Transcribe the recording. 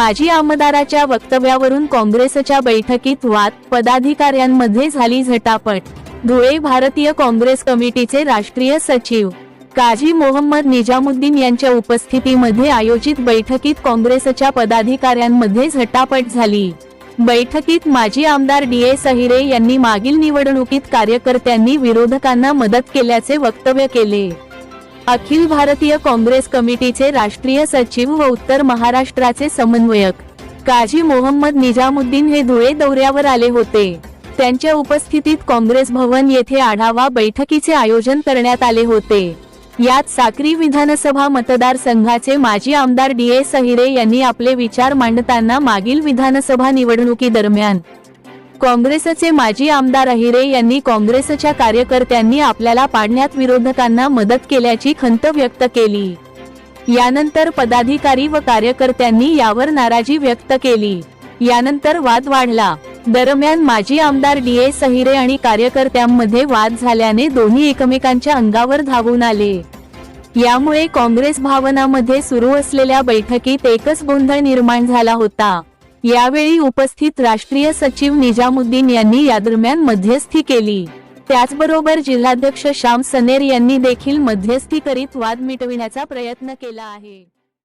माजी आमदाराच्या वक्तव्यावरून काँग्रेसच्या बैठकीत वाद पदाधिकाऱ्यांमध्ये झाली झटापट. धुळे भारतीय काँग्रेस कमिटीचे राष्ट्रीय सचिव काझी मोहम्मद निजामुद्दीन यांच्या उपस्थितीमध्ये आयोजित बैठकीत काँग्रेसच्या पदाधिकाऱ्यांमध्ये झटापट झाली. बैठकीत माजी आमदार डी ए सहिरे यांनी मागील निवडणुकीत कार्यकर्त्यांनी विरोधकांना मदत केल्याचे वक्तव्य केले. अखिल भारतीय काँग्रेस कमिटीचे राष्ट्रीय सचिव व उत्तर महाराष्ट्राचे समन्वयक. काझी मोहम्मद निजामुद्दीन हे धुळे दौऱ्यावर आले होते. त्यांच्या उपस्थितीत काँग्रेस भवन येथे आढावा बैठकीचे आयोजन करण्यात आले होते. यात साक्री विधानसभा मतदारसंघाचे माजी आमदार डी ए सहिरे यांनी आपले विचार मांडताना मागील विधानसभा निवडणुकीदरम्यान काँग्रेसचे माजी आमदार अहिरे यांनी काँग्रेसच्या कार्यकर्त्यांनी आपल्याला पाडण्यात विरोधकांना मदत केल्याची खंत व्यक्त केली. यानंतर पदाधिकारी व कार्यकर्त्यांनी यावर नाराजी व्यक्त केली. यानंतर वाद वाढला. दरम्यान माजी आमदार डी एस अहिरे आणि कार्यकर्त्यांमध्ये वाद झाल्याने दोन्ही एकमेकांच्या अंगावर धावून आले. यामुळे काँग्रेस भावनामध्ये सुरू असलेल्या बैठकीत एकच गोंधळ निर्माण झाला होता. यावेळी उपस्थित राष्ट्रीय सचिव निजामुद्दीन यांनी यादरम्यान मध्यस्थी केली. त्याचबरोबर जिल्हाध्यक्ष श्याम सनेर यांनी देखील मध्यस्थी करीत वाद मिटविण्याचा प्रयत्न केला आहे.